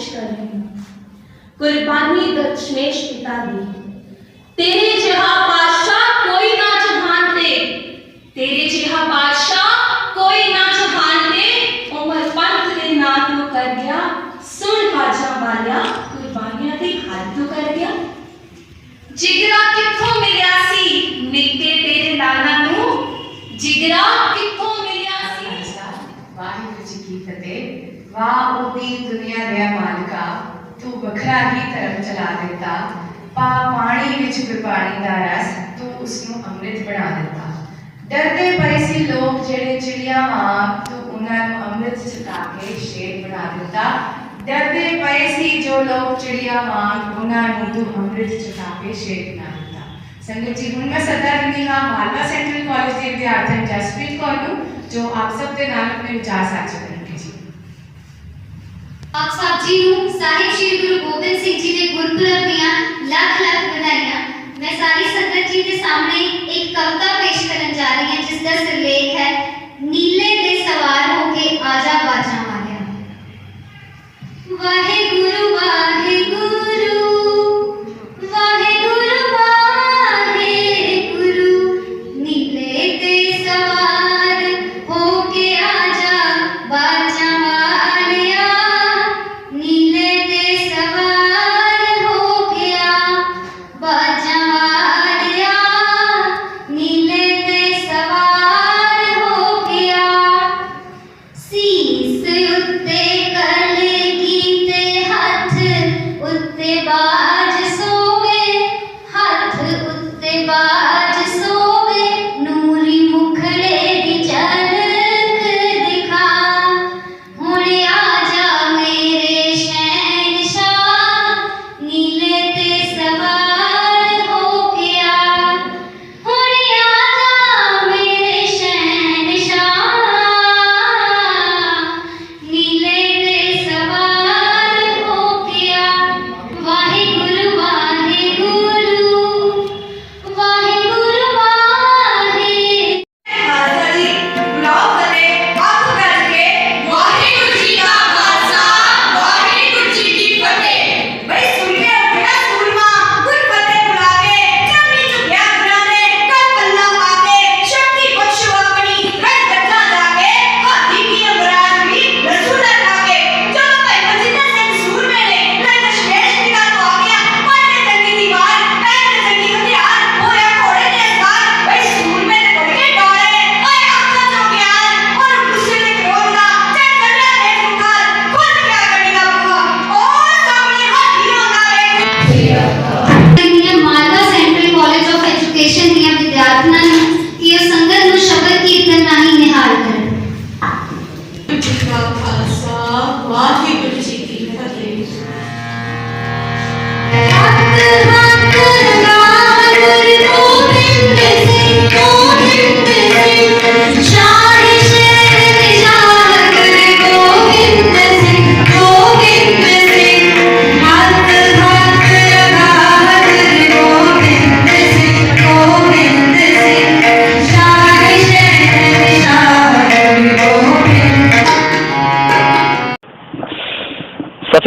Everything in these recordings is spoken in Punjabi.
ਕੋਸ਼ਿਸ਼ ਕਰ ਰਹੀ ਹਾਂ। ਕੁਰਬਾਨੀ ਦਸ਼ਮੇਸ਼ ਪਿਤਾ ਦੀ। ਤੇਰੇ ਜਿਹਾ ਬਾਦਸ਼ਾਹ ਕੋਈ ਨਾ ਜਹਾਨ ਤੇ ਤੇਰੇ ਜਿਹਾ ਬਾਦਸ਼ਾਹ ਕੋਈ ਨਾ ਜਹਾਨ ਤੇ ਉਮਰ ਪੰਥ ਦੇ ਨਾਂ ਤੋਂ ਕਰ ਗਿਆ, ਸੁਣ ਬਾਜਾ ਵਾਲਿਆ, ਕੁਰਬਾਨੀਆਂ ਦੇ ਹੱਥ ਤੋਂ ਕਰ ਗਿਆ। ਜਿਗਰਾ ਕਿੱਥੋਂ ਮਿਲਿਆ ਸੀ? ਨਿੱਕੇ ਤੇਰੇ ਲਾਲਾਂ ਨੂੰ। ਜਿਗਰਾ ਕਿੱਥੋਂ ਮਿਲਿਆ ਸੀ ਵਾਹਿਗੁਰੂ ਜੀ ਕੀ ਫਤਿਹ ਵਾਹ ਉਹਦੀ ਦੁਨੀਆ ਦੇ ਮਾਲਕਾ ਤੂੰ ਵੱਖਰਾ ਹੀ ਧਰਮ ਚਲਾ ਦਿੱਤਾ। ਪਾ ਪਾਣੀ ਵਿੱਚ ਗੁਰਬਾਣੀ ਦਾ ਰਸ, ਤੂੰ ਉਸ ਨੂੰ ਅੰਮ੍ਰਿਤ ਬਣਾ ਦਿੱਤਾ। ਡਰਦੇ ਪਏ ਸੀ ਲੋਕ ਜਿਹੜੇ ਚਿੜੀਆਂ ਵਾਂਗ ਤੂੰ ਉਹਨਾਂ ਨੂੰ ਅੰਮ੍ਰਿਤ ਛਕਾ ਕੇ ਸ਼ੇਰ ਬਣਾ ਦਿੱਤਾ। ਡਰਦੇ ਪਏ ਸੀ ਜੋ ਲੋਕ ਚਿੜੀਆਂ ਵਾਂਗ ਉਹਨਾਂ ਨੂੰ ਤੂੰ ਅੰਮ੍ਰਿਤ ਛਕਾ ਕੇ ਸ਼ੇਰ ਬਣਾ ਦਿੱਤਾ। ਸੰਗਤ ਜੀ, ਹੁਣ ਮੈਂ ਸੱਦਾ ਦਿੰਦੀ ਹਾਂ ਮਾਲਵਾ ਸੈਂਟਰਲ ਕਾਲਜ ਦੇ ਵਿਦਿਆਰਥਣ ਜਸਪ੍ਰੀਤ ਕੌਰ ਨੂੰ, ਜੋ ਆਪ ਸਭ ਦੇ ਨਾਲ ਆਪਣੇ ਵਿਚਾਰ ਸਾਂਝੇ ਕਰਨਗੇ ਆਪ ਸਭ ਜੀ ਨੂੰ ਸਾਹਿਬ ਸ੍ਰੀ ਗੁਰੂ ਗੋਬਿੰਦ ਸਿੰਘ ਜੀ ਦੇ ਗੁਰਪੁਰਬ ਦੀਆਂ ਲੱਖ ਲੱਖ ਵਧਾਈਆਂ। ਮੈਂ ਸਾਰੀ ਸੰਗਤ ਜੀ ਦੇ ਸਾਹਮਣੇ ਇੱਕ ਕਵਿਤਾ ਪੇਸ਼ ਕਰਨ ਜਾ ਰਹੀ ਹਾਂ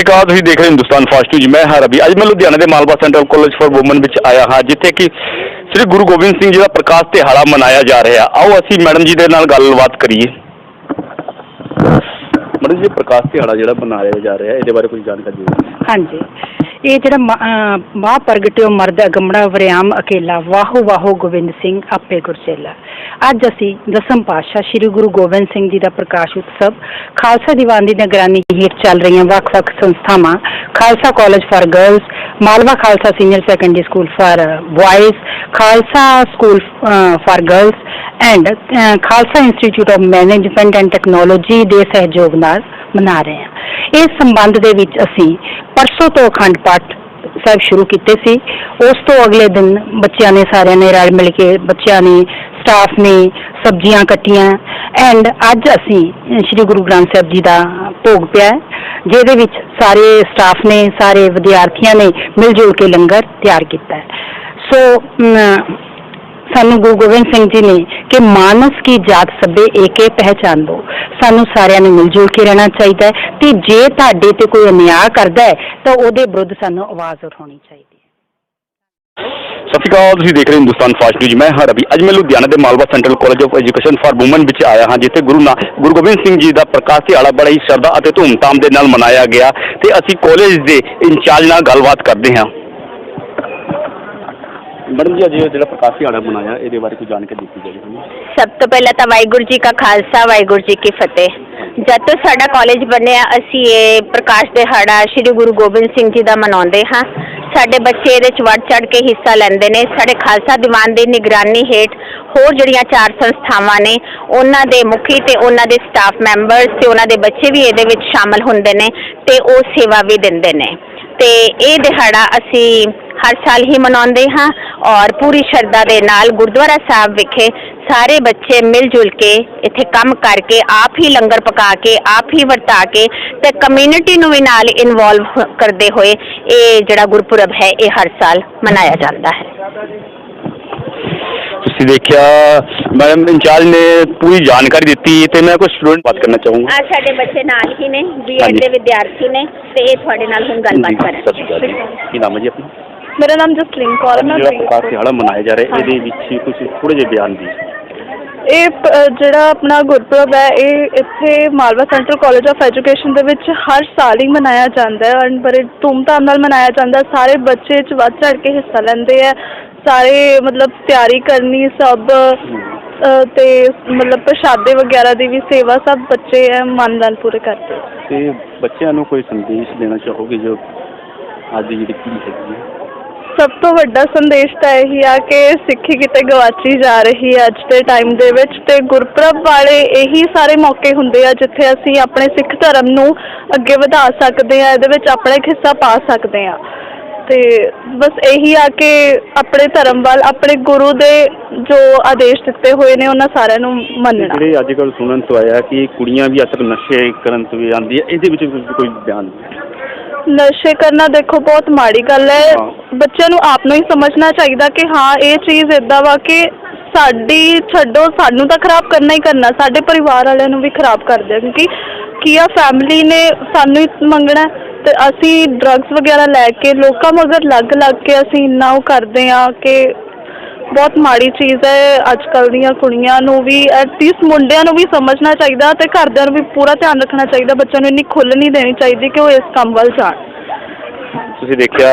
ਸਤਿ ਤੁਸੀਂ ਦੇਖ ਰਹੇ ਹੋ ਹਿੰਦੁਸਤਾਨ ਫਾਸਟ ਨਿਊਜ਼। ਮੈਂ ਹਾਂ ਰਵੀ। ਅੱਜ ਮੈਂ ਲੁਧਿਆਣਾ ਦੇ Malwa Central College for Women ਵਿੱਚ ਆਇਆ ਹਾਂ, ਜਿੱਥੇ ਕਿ ਸ੍ਰੀ ਗੁਰੂ ਗੋਬਿੰਦ ਸਿੰਘ ਜੀ ਦਾ ਪ੍ਰਕਾਸ਼ ਦਿਹਾੜਾ ਮਨਾਇਆ ਜਾ ਰਿਹਾ। ਆਓ ਅਸੀਂ ਮੈਡਮ ਜੀ ਦੇ ਨਾਲ ਗੱਲਬਾਤ ਕਰੀਏ। ਮੈਡਮ ਜੀ, ਪ੍ਰਕਾਸ਼ ਦਿਹਾੜਾ ਜਿਹੜਾ ਮਨਾਇਆ ਜਾ ਰਿਹਾ, ਇਹਦੇ ਬਾਰੇ ਕੁਝ ਜਾਣਕਾਰੀ ਦਿਓ। ਹਾਂਜੀ। ਇਹ ਜਿਹੜਾ ਮ- ਮਾਂ ਪ੍ਰਗਟਿਓ ਮਰਦ ਅਗੰਮੜਾ ਵਰਿਆਮ ਅਕੇਲਾ, ਵਾਹੋ ਵਾਹੋ ਗੋਬਿੰਦ ਸਿੰਘ, ਆਪੇ ਗੁਰਚੇਲਾ। ਅੱਜ ਅਸੀਂ ਦਸਮ ਪਾਤਸ਼ਾਹ ਸ੍ਰੀ ਗੁਰੂ ਗੋਬਿੰਦ ਸਿੰਘ ਜੀ ਦਾ ਪ੍ਰਕਾਸ਼ ਉਤਸਵ, ਖਾਲਸਾ ਦੀਵਾਨ ਦੀ ਨਿਗਰਾਨੀ ਹੇਠ ਚੱਲ ਰਹੀਆਂ ਵੱਖ-ਵੱਖ ਸੰਸਥਾਵਾਂ, Khalsa College for Girls Malwa Khalsa Senior Secondary School for Boys Khalsa School for Girls and Khalsa Institute of Management and Technology ਦੇ ਸਹਿਯੋਗ ਨਾਲ ਮਨਾ ਰਹੇ ਹਾਂ। ਇਸ ਸੰਬੰਧ ਦੇ ਵਿੱਚ ਅਸੀਂ ਪਰਸੋਂ ਤੋਂ ਅਖੰਡ ਪਾਠ ਸਾਹਿਬ ਸ਼ੁਰੂ ਕੀਤੇ ਸੀ। ਉਸ ਤੋਂ ਅਗਲੇ ਦਿਨ ਬੱਚਿਆਂ ਨੇ ਸਾਰਿਆਂ ਨੇ ਰਲ ਮਿਲ ਕੇ ਬੱਚਿਆਂ ਨੇ ਸਟਾਫ ਨੇ ਸਬਜ਼ੀਆਂ ਕੱਟੀਆਂ। ਐਂਡ ਅੱਜ ਅਸੀਂ ਸ੍ਰੀ ਗੁਰੂ ਗ੍ਰੰਥ ਸਾਹਿਬ ਜੀ ਦਾ ਭੋਗ ਪਿਆ ਜਿਹਦੇ ਵਿੱਚ ਸਾਰੇ ਸਟਾਫ ਨੇ, ਸਾਰੇ ਵਿਦਿਆਰਥੀਆਂ ਨੇ ਮਿਲ ਜੁਲ ਕੇ ਲੰਗਰ ਤਿਆਰ ਕੀਤਾ ਸੋ ਸਾਨੂੰ ਗੁਰੂ ਗੋਬਿੰਦ ਸਿੰਘ ਜੀ ਨੇ ਕਿ ਮਾਨਸ ਕੀ ਜਾਤ ਸਭੇ ਏਕੇ ਪਹਿਚਾਨ ਦੋ ਸਾਨੂੰ ਸਾਰਿਆਂ ਨੂੰ ਮਿਲ ਜੁਲ ਕੇ ਰਹਿਣਾ ਚਾਹੀਦਾ ਹੈ ਤੇ ਜੇ ਤੁਹਾਡੇ ਤੇ ਕੋਈ ਅਨਿਆਂ ਕਰਦਾ ਹੈ, ਤਾਂ ਉਹਦੇ ਵਿਰੁੱਧ ਸਾਨੂੰ ਆਵਾਜ਼ ਉਠਾਉਣੀ ਚਾਹੀਦੀ ਹੈ। ਸਤਿ ਸ਼੍ਰੀ ਅਕਾਲ, ਤੁਸੀਂ ਦੇਖ ਰਹੇ ਹੋ ਹਿੰਦੁਸਤਾਨ ਫਾਸਟ ਨਿਊਜ਼ ਮੈਂ ਹਾਂ ਰਵੀ। ਅੱਜ ਮੈਂ ਲੁਧਿਆਣਾ ਦੇ Malwa Central College of Education for Women ਵਿੱਚ ਆਇਆ ਹਾਂ, ਜਿੱਥੇ ਗੁਰੂ ਨਾ ਗੁਰੂ ਗੋਬਿੰਦ ਸਿੰਘ ਜੀ ਦਾ ਪ੍ਰਕਾਸ਼ ਦਿਹਾੜਾ ਬੜਾ ਹੀ ਸ਼ਰਧਾ ਅਤੇ ਧੂਮਧਾਮ ਦੇ ਨਾਲ ਮਨਾਇਆ ਗਿਆ। ਤੇ ਅਸੀਂ ਕਾਲਜ ਦੇ ਇੰਚਾਰਜ ਨਾਲ ਗੱਲਬਾਤ ਕਰਦੇ ਹਾਂ। ਮੈਡਮ ਜੀ ਅੱਜ ਜਿਹੜਾ ਪ੍ਰਕਾਸ਼ ਦਿਹਾੜਾ ਮਨਾਇਆ ਇਹਦੇ ਬਾਰੇ ਕੋਈ ਜਾਣਕਾਰੀ ਦਿੱਤੀ ਜਾਵੇ ਸਭ ਤੋਂ ਪਹਿਲਾਂ ਤਾਂ ਵਾਹਿਗੁਰੂ ਜੀ ਕਾ ਖਾਲਸਾ ਵਾਹਿਗੁਰੂ ਜੀ ਕੀ ਫਤਿਹ। ਜਦ ਤੋਂ ਸਾਡਾ ਕਾਲਜ ਬਣਿਆ ਅਸੀਂ ਇਹ ਪ੍ਰਕਾਸ਼ ਦਿਹਾੜਾ ਸ੍ਰੀ ਗੁਰੂ ਗੋਬਿੰਦ ਸਿੰਘ ਜੀ ਦਾ ਮਨਾਉਂਦੇ ਹਾਂ। ਸਾਡੇ ਬੱਚੇ ਇਹਦੇ ਚ ਵੱਧ ਚੜ ਕੇ ਹਿੱਸਾ ਲੈਂਦੇ ਨੇ। ਸਾਡੇ ਖਾਲਸਾ ਦੀਵਾਨ ਦੀ ਨਿਗਰਾਨੀ ਹੇਠ ਹੋਰ ਜਿਹੜੀਆਂ ਚਾਰ ਸੰਸਥਾਵਾਂ ਨੇ ਉਹਨਾਂ ਦੇ ਮੁਖੀ ਤੇ ਉਹਨਾਂ ਦੇ ਸਟਾਫ ਮੈਂਬਰਸ ਤੇ ਉਹਨਾਂ ਦੇ ਬੱਚੇ ਵੀ ਇਹਦੇ ਵਿੱਚ ਸ਼ਾਮਲ ਹੁੰਦੇ ਨੇ ਤੇ ਉਹ ਸੇਵਾ ਵੀ ਦਿੰਦੇ ਨੇ। ਤੇ ਇਹ ਦਿਹਾੜਾ ਅਸੀਂ ਹਰ ਸਾਲ ਹੀ ਮਨਾਉਂਦੇ ਹਾਂ ਔਰ ਪੂਰੀ ਸ਼ਰਧਾ ਦੇ ਨਾਲ ਗੁਰਦੁਆਰਾ ਸਾਹਿਬ ਵਿਖੇ ਸਾਰੇ ਬੱਚੇ ਮਿਲ ਜੁਲ ਕੇ ਇੱਥੇ ਕੰਮ ਕਰਕੇ ਆਪ ਹੀ ਲੰਗਰ ਪਕਾ ਕੇ, ਆਪ ਹੀ ਵਰਤਾ ਕੇ ਤੇ ਕਮਿਊਨਿਟੀ ਨੂੰ ਵੀ ਨਾਲ ਇਨਵੋਲਵ ਕਰਦੇ ਹੋਏ ਇਹ ਜਿਹੜਾ ਗੁਰਪੁਰਬ ਹੈ, ਇਹ ਹਰ ਸਾਲ ਮਨਾਇਆ ਜਾਂਦਾ ਹੈ। ਤੁਸੀਂ ਦੇਖਿਆ ਮੈਡਮ ਇੰਚਾਰਜ ਨੇ ਪੂਰੀ ਜਾਣਕਾਰੀ ਦਿੱਤੀ ਤੇ ਮੈਂ ਕੁਝ ਸਟੂਡੈਂਟ ਬਾਤ ਕਰਨਾ ਚਾਹੂੰਗਾ। ਆ ਸਾਡੇ ਬੱਚੇ ਨਾਲ ਹੀ ਨੇ ਬੀਐਡ। ਦੇ ਵਿਦਿਆਰਥੀ ਨੇ ਤੇ ਇਹ ਤੁਹਾਡੇ ਨਾਲ ਹੁਣ ਗੱਲਬਾਤ ਜੀ, ਸਤਿ ਸ਼੍ਰੀ ਅਕਾਲ ਕਰਨਗੇ ਜੀ। ਕੀ ਨਾਮ ਹੈ ਜੀ ਆਪਣਾ? ਮੇਰਾ ਨਾਮ ਜਸਲੀਨ ਕੌਰ ਹੈ ਮੈਂ ਜਿਹੜਾ ਪ੍ਰਕਾਸ਼ ਦਿਹਾੜਾ ਮਨਾਇਆ ਜਾ ਰਿਹਾ ਇਹਦੇ ਵਿੱਚ ਕੁਝ ਥੋੜੇ ਜਿਹੇ ਬਿਆਨ ਦੀ ਇਹ ਪ- ਅ, ਜਿਹੜਾ ਆਪਣਾ ਗੁਰਪੁਰਬ ਹੈ ਇਹ ਇੱਥੇ Malwa Central College of Education ਦੇ ਵਿੱਚ ਹਰ ਸਾਲ ਹੀ ਮਨਾਇਆ ਜਾਂਦਾ ਹੈ ਔਰ ਬੜੇ ਧੂਮਧਾਮ ਨਾਲ ਮਨਾਇਆ ਜਾਂਦਾ ਹੈ। ਸਾਰੇ ਬੱਚੇ ਚ ਵੱਧ ਚੜ ਕੇ ਹਿੱਸਾ ਲੈਂਦੇ ਆ ਸਾਰੇ ਮਤਲਬ ਤਿਆਰੀ ਕਰਨੀ ਸਭ ਤੇ ਮਤਲਬ ਪ੍ਰਸ਼ਾਦੇ ਵਗੈਰਾ ਦੀ ਵੀ ਸੇਵਾ ਸਭ ਬੱਚੇ ਹੈ ਮਨ ਨਾਲ ਪੂਰੇ ਕਰਦੇ। ਤੇ ਬੱਚਿਆਂ ਨੂੰ ਕੋਈ ਸੰਦੇਸ਼ ਦੇਣਾ ਚਾਹੋਗੇ ਜੋ ਅੱਜ ਦੀ ਜਿਹੜੀ ਪੀੜ੍ਹੀ ਹੈਗੀ ਹੈ ਸਭ ਤੋਂ ਵੱਡਾ ਸੰਦੇਸ਼ ਤਾਂ ਇਹੀ ਆ ਕਿ ਸਿੱਖੀ ਕਿਤੇ ਗਵਾਚੀ ਜਾ ਰਹੀ ਹੈ ਅੱਜ ਦੇ ਟਾਈਮ ਦੇ ਵਿੱਚ ਤੇ ਗੁਰਪੁਰਬ ਵਾਲੇ ਇਹੀ ਸਾਰੇ ਮੌਕੇ ਹੁੰਦੇ ਆ ਜਿੱਥੇ ਅਸੀਂ ਆਪਣੇ ਸਿੱਖ ਧਰਮ ਨੂੰ ਅੱਗੇ ਵਧਾ ਸਕਦੇ ਆ ਇਹਦੇ ਵਿੱਚ ਆਪਣਾ ਇੱਕ ਹਿੱਸਾ ਪਾ ਸਕਦੇ ਆ ਤੇ ਬਸ ਇਹੀ ਆ ਕਿ ਆਪਣੇ ਧਰਮ ਵੱਲ ਆਪਣੇ ਗੁਰੂ ਦੇ ਜੋ ਆਦੇਸ਼ ਦਿੱਤੇ ਹੋਏ ਨੇ ਉਹਨਾਂ ਸਾਰਿਆਂ ਨੂੰ ਮੰਨਣਾ। ਜਿਹੜੇ ਅੱਜ ਕੱਲ੍ਹ ਸੁਣਨ ਤੋਂ ਆਇਆ ਕਿ ਕੁੜੀਆਂ ਵੀ ਤੱਕ ਨਸ਼ੇ ਕਰਨ ਤੋਂ ਵੀ ਆਉਂਦੀ ਹੈ ਇਹਦੇ ਵਿੱਚ ਕੋਈ- ਕੋਈ ਬਿਆਨ ਨਸ਼ੇ ਕਰਨਾ ਦੇਖੋ ਬਹੁਤ ਮਾੜੀ ਗੱਲ ਹਾਂ। ਬੱਚਿਆਂ ਨੂੰ ਆਪ ਨੂੰ ਹੀ ਸਮਝਣਾ ਚਾਹੀਦਾ ਕਿ ਹਾਂ ਇਹ ਚੀਜ਼ ਇਦਾਂ ਵਾ ਕਿ ਸਾਡੀ ਛੱਡੋ, ਸਾਨੂੰ ਤਾਂ ਖਰਾਬ ਕਰਨਾ ਹੀ ਕਰਨਾ, ਸਾਡੇ ਪਰਿਵਾਰ ਵਾਲਿਆਂ ਨੂੰ ਵੀ ਖਰਾਬ ਕਰਦੇ ਆ, ਕਿਉਂਕਿ ਕੀ ਫੈਮਿਲੀ ਨੇ ਸਾਨੂੰ ਹੀ ਮੰਗਣਾ ਤੇ ਅਸੀਂ ਡਰੱਗਸ ਵਗੈਰਾ ਲੈ ਕੇ, ਲੋਕਾਂ ਮਗਰ ਲੱਗ ਲੱਗ ਕੇ ਅਸੀਂ ਇੰਨਾ ਉਹ ਕਰਦੇ ਆ ਕਿ ਬਹੁਤ ਮਾੜੀ ਚੀਜ਼ ਹੈ ਅੱਜ ਕੱਲ੍ਹ ਦੀਆਂ ਕੁੜੀਆਂ ਨੂੰ ਵੀ ਐਟਲੀਸਟ ਮੁੰਡਿਆਂ ਨੂੰ ਵੀ ਸਮਝਣਾ ਚਾਹੀਦਾ ਤੇ ਘਰਦਿਆਂ ਨੂੰ ਵੀ ਪੂਰਾ ਧਿਆਨ ਰੱਖਣਾ ਚਾਹੀਦਾ, ਬੱਚਿਆਂ ਨੂੰ ਇੰਨੀ ਖੁੱਲ੍ਹ ਨਹੀਂ ਦੇਣੀ ਚਾਹੀਦੀ ਕਿ ਉਹ ਇਸ ਕੰਮ ਵੱਲ ਜਾਣ। ਤੁਸੀਂ ਦੇਖਿਆ,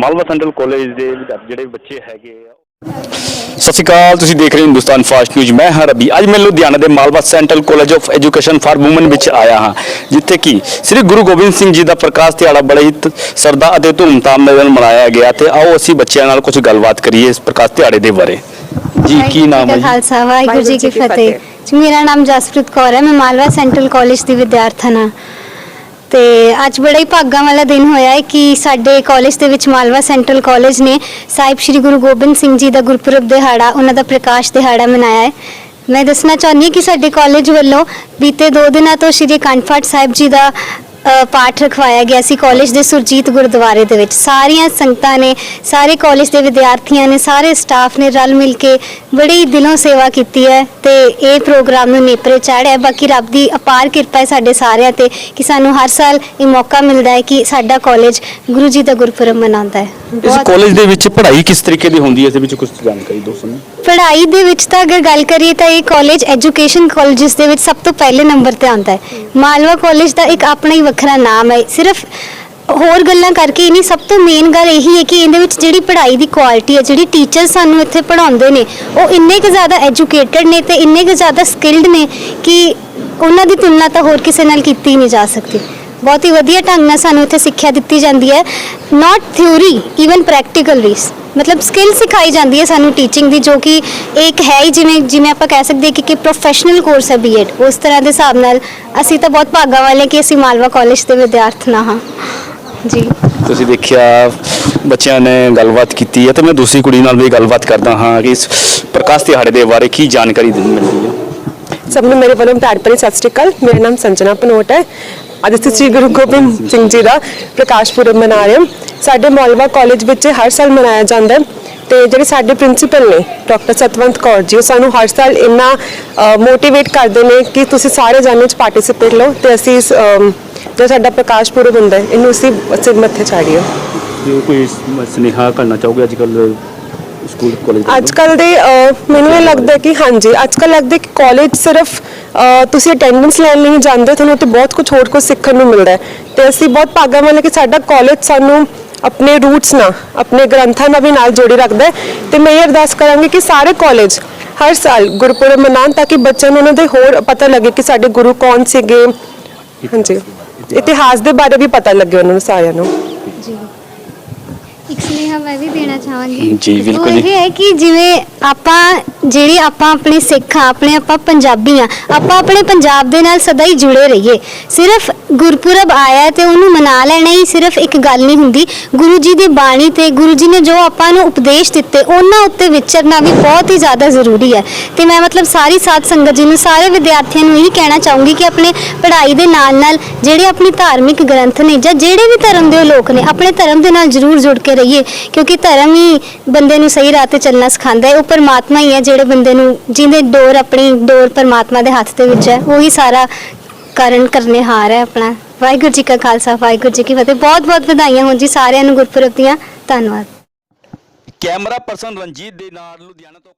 ਮਾਲਵਾ ਸੈਂਟਰਲ ਕਾਲਜ ਦੇ ਜਿਹੜੇ ਬੱਚੇ ਹੈਗੇ ਆ ਸਤਿ ਸ਼੍ਰੀ ਅਕਾਲ ਤੁਸੀਂ ਦੇਖ ਰਹੇ ਹੋ ਹਿੰਦੁਸਤਾਨ ਫਾਸਟ ਨਿਊਜ਼ ਮੈਂ ਹਾਂ ਰਵੀ ਅੱਜ ਮੈਂ ਲੁਧਿਆਣਾ ਦੇ Malwa Central College of Education for Women ਵਿੱਚ ਆਇਆ ਹਾਂ ਜਿੱਥੇ ਕਿ ਸ੍ਰੀ ਗੁਰੂ ਗੋਬਿੰਦ ਸਿੰਘ ਜੀ ਦਾ ਪ੍ਰਕਾਸ਼ ਦਿਹਾੜਾ ਬੜੇ ਹੀ ਸ਼ਰਧਾ ਅਤੇ ਧੂਮਧਾਮ ਨਾਲ ਮਨਾਇਆ ਗਿਆ ਤੇ ਆਓ ਅਸੀਂ ਬੱਚਿਆਂ ਨਾਲ ਕੁਝ ਗੱਲਬਾਤ ਕਰੀਏ ਇਸ ਪ੍ਰਕਾਸ਼ ਦਿਹਾੜੇ ਦੇ ਬਾਰੇ। ਜੀ ਕੀ ਨਾਮ ਹੈ ਜੀ ਖਾਲਸਾ ਵਾਹਿਗੁਰੂ ਜੀ ਕੀ ਫਤਿਹ। ਜੀ ਮੇਰਾ ਨਾਮ ਜਸਪ੍ਰੀਤ ਕੌਰ ਹੈ ਮੈਂ ਮਾਲਵਾ ਸੈਂਟਰਲ ਕਾਲਜ ਦੀ ਵਿਦਿਆਰਥਣ ਹਾਂ। ਤੇ ਅੱਜ ਬੜਾ ਹੀ ਭਾਗਾਂ ਵਾਲਾ ਦਿਨ ਹੋਇਆ ਹੈ ਕਿ ਸਾਡੇ ਕਾਲਜ ਦੇ ਵਿੱਚ ਮਾਲਵਾ ਸੈਂਟਰਲ ਕਾਲਜ ਨੇ ਸਾਹਿਬ ਸ੍ਰੀ ਗੁਰੂ ਗੋਬਿੰਦ ਸਿੰਘ ਜੀ ਦਾ ਗੁਰਪੁਰਬ ਦਿਹਾੜਾ, ਉਹਨਾਂ ਦਾ ਪ੍ਰਕਾਸ਼ ਦਿਹਾੜਾ ਮਨਾਇਆ ਹੈ। ਮੈਂ ਦੱਸਣਾ ਚਾਹੁੰਦੀ ਹਾਂ ਕਿ ਸਾਡੇ ਕਾਲਜ ਵੱਲੋਂ ਬੀਤੇ 2 ਦਿਨਾਂ ਤੋਂ ਸ੍ਰੀ ਅਖੰਡ ਪਾਠ ਸਾਹਿਬ ਜੀ ਦਾ ਪਾਠ ਰਖਵਾਇਆ ਗਿਆ ਸੀ ਕਾਲਜ ਦੇ ਸੁਰਜੀਤ ਗੁਰਦੁਆਰੇ ਦੇ ਵਿੱਚ। ਸਾਰੀਆਂ ਸੰਗਤਾਂ ਨੇ ਸਾਰੇ ਕਾਲਜ ਦੇ ਵਿਦਿਆਰਥੀਆਂ ਨੇ ਸਾਰੇ ਸਟਾਫ ਨੇ ਰਲ ਮਿਲ ਕੇ ਬੜੀ ਦਿਲੋਂ ਸੇਵਾ ਕੀਤੀ ਹੈ ਤੇ ਇਹ ਪ੍ਰੋਗਰਾਮ ਨੂੰ ਨੇਪਰੇ ਚਾੜਿਆ। ਬਾਕੀ ਰੱਬ ਦੀ ਅਪਾਰ ਕਿਰਪਾ ਹੈ ਸਾਡੇ ਸਾਰਿਆਂ ਤੇ ਕਿ ਸਾਨੂੰ ਹਰ ਸਾਲ ਇਹ ਮੌਕਾ ਮਿਲਦਾ ਹੈ ਕਿ ਸਾਡਾ ਕਾਲਜ ਗੁਰੂ ਜੀ ਦਾ ਗੁਰਪੁਰਬ ਮਨਾਉਂਦਾ ਹੈ। ਇਸ ਕਾਲਜ ਦੇ ਵਿੱਚ ਪੜ੍ਹਾਈ ਕਿਸ ਤਰੀਕੇ ਦੀ ਹੁੰਦੀ ਹੈ? ਇਸ ਦੇ ਵਿੱਚ ਕੁਝ ਜਾਣਕਾਰੀ ਦਿਓ ਸਾਨੂੰ। ਪੜ੍ਹਾਈ ਦੇ ਵਿੱਚ ਤਾਂ ਅਗਰ ਗੱਲ ਕਰੀਏ ਤਾਂ ਇਹ ਕਾਲਜ ਐਜੂਕੇਸ਼ਨ ਕਾਲਜਸ ਦੇ ਵਿੱਚ ਸਭ ਤੋਂ ਪਹਿਲੇ ਨੰਬਰ ਤੇ ਆਉਂਦਾ ਹੈ। ਮਾਲਵਾ ਕਾਲਜ ਦਾ ਇੱਕ ਆਪਣਾ ਹੀ ਵੱਖਰਾ ਨਾਮ ਹੈ। ਸਿਰਫ ਹੋਰ ਗੱਲਾਂ ਕਰਕੇ ਹੀ ਨਹੀਂ, ਸਭ ਤੋਂ ਮੇਨ ਗੱਲ ਇਹੀ ਹੈ ਕਿ ਇਹਦੇ ਵਿੱਚ ਜਿਹੜੀ ਪੜ੍ਹਾਈ ਦੀ ਕੁਆਲਿਟੀ ਹੈ, ਜਿਹੜੀ ਟੀਚਰ ਸਾਨੂੰ ਇੱਥੇ ਪੜ੍ਹਾਉਂਦੇ ਨੇ, ਉਹ ਇੰਨੇ ਕੁ ਜ਼ਿਆਦਾ ਐਜੂਕੇਟਡ ਨੇ ਤੇ ਇੰਨੇ ਕੁ ਜ਼ਿਆਦਾ ਸਕਿਲਡ ਨੇ ਕਿ ਉਹਨਾਂ ਦੀ ਤੁਲਨਾ ਤਾਂ ਹੋਰ ਕਿਸੇ ਨਾਲ ਕੀਤੀ ਨਹੀਂ ਜਾ ਸਕਦੀ। ਬਹੁਤ ਹੀ ਵਧੀਆ ਢੰਗ ਨਾਲ ਸਾਨੂੰ ਇੱਥੇ ਸਿੱਖਿਆ ਦਿੱਤੀ ਜਾਂਦੀ ਹੈ। ਨਾਟ ਥਿਊਰੀ ਈਵਨ ਪ੍ਰੈਕਟੀਕਲ ਵੀ ਮਤਲਬ ਸਕਿੱਲ ਸਿਖਾਈ ਜਾਂਦੀ ਹੈ ਸਾਨੂੰ ਟੀਚਿੰਗ ਦੀ, ਜੋ ਕਿ ਇੱਕ ਹੈ ਹੀ ਜਿਵੇਂ ਜਿਵੇਂ ਆਪਾਂ ਕਹਿ ਸਕਦੇ ਹਾਂ ਕਿ ਕਿ ਪ੍ਰੋਫੈਸ਼ਨਲ ਕੋਰਸ ਹੈ ਬੀਐਡ ਉਸ ਤਰ੍ਹਾਂ ਦੇ ਹਿਸਾਬ ਨਾਲ ਅਸੀਂ ਤਾਂ ਬਹੁਤ ਭਾਗਾ ਵਾਲੇ ਕਿ ਅਸੀਂ ਮਾਲਵਾ ਕਾਲਜ ਦੇ ਵਿਦਿਆਰਥਣਾ ਹਾਂ। ਜੀ। ਤੁਸੀਂ ਦੇਖਿਆ, ਬੱਚਿਆਂ ਨੇ ਗੱਲਬਾਤ ਕੀਤੀ ਹੈ, ਤੇ ਮੈਂ ਦੂਸਰੀ ਕੁੜੀ ਨਾਲ ਵੀ ਗੱਲਬਾਤ ਕਰਦਾ ਹਾਂ ਕਿ ਇਸ ਪ੍ਰਕਾਸ਼ ਦਿਹਾੜੇ ਦੇ ਬਾਰੇ ਕੀ ਜਾਣਕਾਰੀ ਮਿਲਦੀ ਹੈ? ਸਭ ਨੂੰ ਮੇਰੇ ਵੱਲੋਂ ਪਿਆਰ ਭਰੀ ਸਤਿ ਸ਼੍ਰੀ ਅਕਾਲ ਮੇਰਾ ਨਾਮ ਸੰਜਨਾ ਪਨੋਟ ਹੈ ਅੱਜ ਅਸੀਂ ਸ੍ਰੀ ਗੁਰੂ ਗੋਬਿੰਦ ਸਿੰਘ ਜੀ ਦਾ ਪ੍ਰਕਾਸ਼ ਪੁਰਬ ਮਨਾ ਰਹੇ ਹਾਂ ਸਾਡੇ ਮੌਲਵਾ ਕਾਲਜ ਵਿੱਚ ਹਰ ਸਾਲ ਮਨਾਇਆ ਜਾਂਦਾ ਹੈ ਤੇ ਜਿਹੜੇ ਸਾਡੇ ਪ੍ਰਿੰਸੀਪਲ ਨੇ ਡਾਕਟਰ ਸਤਵੰਤ ਕੌਰ ਜੀ ਉਹ ਸਾਨੂੰ ਹਰ ਸਾਲ ਇੰਨਾ ਮੋਟੀਵੇਟ ਕਰਦੇ ਨੇ ਕਿ ਤੁਸੀਂ ਸਾਰੇ ਜਾਣੇ ਚ ਪਾਰਟਿਸਿਪੇਟ ਲਓ ਤੇ ਅਸੀਂ ਜੋ ਸਾਡਾ ਪ੍ਰਕਾਸ਼ ਪੁਰਬ ਹੁੰਦਾ ਹੈ ਇਹਨੂੰ ਅਸੀਂ ਸਿਰ ਮੱਥੇ ਚਾੜੀਏ ਜੋ ਕੋਈ ਸੁਨੇਹਾ ਕਰਨਾ ਚਾਹੋਗੇ ਅੱਜ ਕੱਲ ਸਕੂਲ ਕਾਲਜ ਅੱਜ ਕੱਲ ਦੇ ਅਹ, ਮੈਨੂੰ ਇਹ ਲੱਗਦਾ ਕਿ ਹਾਂਜੀ ਅੱਜ ਕੱਲ ਲੱਗਦਾ ਕਿ ਕਾਲਜ ਸਿਰਫ ਅਹ, ਤੁਸੀਂ ਅਟੈਂਡੈਂਸ ਲੈਣ ਲਈ ਨਹੀਂ ਜਾਂਦੇ ਤੁਹਾਨੂੰ ਉੱਥੇ ਬਹੁਤ ਕੁਝ ਹੋਰ ਕੁਝ ਸਿੱਖਣ ਨੂੰ ਮਿਲਦਾ ਹੈ। ਤੇ ਅਸੀਂ ਬਹੁਤ ਭਾਗਾਂ ਵਾਲੇ ਕਿ ਸਾਡਾ ਕਾਲਜ ਸਾਨੂੰ ਆਪਣੇ ਰੂਟਸ ਨਾਲ ਆਪਣੇ ਗ੍ਰੰਥਾਂ ਨਾਲ ਵੀ ਨਾਲ ਜੋੜੀ ਰੱਖਦਾ ਹੈ। ਤੇ ਮੈਂ ਇਹ ਅਰਦਾਸ ਕਰਾਂਗੀ ਕਿ ਸਾਰੇ ਕਾਲਜ ਹਰ ਸਾਲ ਗੁਰਪੁਰਬ ਮਨਾਉਣ ਤਾਂ ਕਿ ਬੱਚਿਆਂ ਨੂੰ ਉਹਨਾਂ ਦੇ ਹੋਰ ਪਤਾ ਲੱਗੇ ਕਿ ਸਾਡੇ ਗੁਰੂ ਕੌਣ ਸੀਗੇ। ਹਾਂਜੀ। ਇਤਿਹਾਸ ਦੇ ਬਾਰੇ ਵੀ ਪਤਾ ਲੱਗੇ ਉਹਨਾਂ ਨੂੰ ਸਾਰਿਆਂ ਨੂੰ। ਇੱਕ ਸੁਨੇਹਾ ਮੈਂ ਵੀ ਦੇਣਾ ਚਾਹਾਂਗੀ। ਜੀ, ਬਿਲਕੁਲ ਉਹ। ਇਹ ਹੈ ਕਿ ਜਿਵੇਂ ਆਪਾਂ ਜਿਹੜੇ ਆਪਾਂ ਆਪਣੇ ਸਿੱਖ ਆ ਆਪਣੇ ਆਪਾਂ ਪੰਜਾਬੀ ਆ ਆਪਾਂ ਆਪਣੇ ਪੰਜਾਬ ਦੇ ਨਾਲ ਸਦਾ ਹੀ ਜੁੜੇ ਰਹੀਏ। ਸਿਰਫ ਗੁਰਪੁਰਬ ਆਇਆ ਤੇ ਉਹਨੂੰ ਮਨਾ ਲੈਣਾ ਹੀ ਸਿਰਫ ਇੱਕ ਗੱਲ ਨਹੀਂ ਹੁੰਦੀ। ਗੁਰੂ ਜੀ ਦੀ ਬਾਣੀ ਤੇ ਗੁਰੂ ਜੀ ਨੇ ਜੋ ਆਪਾਂ ਨੂੰ ਉਪਦੇਸ਼ ਦਿੱਤੇ ਉਹਨਾਂ ਉੱਤੇ ਵਿਚਰਨਾ ਵੀ ਬਹੁਤ ਹੀ ਜ਼ਿਆਦਾ ਜ਼ਰੂਰੀ ਹੈ। ਤੇ ਮੈਂ ਮਤਲਬ ਸਾਰੀ ਸਾਧ ਸੰਗਤ ਜੀ ਨੂੰ ਸਾਰੇ ਵਿਦਿਆਰਥੀਆਂ ਨੂੰ ਇਹ ਕਹਿਣਾ ਚਾਹੂੰਗੀ ਕਿ ਆਪਣੇ ਪੜ੍ਹਾਈ ਦੇ ਨਾਲ ਨਾਲ ਜਿਹੜੇ ਆਪਣੀ ਧਾਰਮਿਕ ਗ੍ਰੰਥ ਨੇ ਜਾਂ ਜਿਹੜੇ ਵੀ ਧਰਮ ਦੇ ਲੋਕ ਨੇ ਆਪਣੇ ਧਰਮ ਦੇ ਨਾਲ ਜ਼ਰੂਰ ਜੁੜ ਕੇ ਰਹੀਏ ਕਿਉਂਕਿ ਧਰਮ ਹੀ ਬੰਦੇ ਨੂੰ ਸਹੀ ਰਾਹ ਤੇ ਚੱਲਣਾ ਸਿਖਾਉਂਦਾ ਹੈ। ਉਹ ਪਰਮਾਤਮਾ ਹੀ ਹੈ ਜਿਹੜੇ ਬੰਦੇ ਨੂੰ, ਜਿਹਦੇ ਡੋਰ ਆਪਣੀ ਡੋਰ ਪਰਮਾਤਮਾ ਦੇ ਹੱਥ ਦੇ ਵਿੱਚ ਹੈ, ਉਹੀ ਸਾਰਾ ਕਰਨ ਕਰਨੇ ਹਾਰ ਹੈ ਆਪਣਾ। ਵਾਹਿਗੁਰੂ ਜੀ ਕਾ ਖਾਲਸਾ, ਵਾਹਿਗੁਰੂ ਜੀ ਕੀ ਫਤਿਹ। ਬਹੁਤ ਬਹੁਤ ਵਧਾਈਆਂ ਹੋਣ ਜੀ ਸਾਰਿਆਂ ਨੂੰ ਗੁਰਪੁਰਬ ਦੀਆਂ। ਧੰਨਵਾਦ। ਕੈਮਰਾ ਪਰਸਨ ਰਣਜੀਤ ਦੇ ਨਾਲ ਲੁਧਿਆਣਾ ਤੋਂ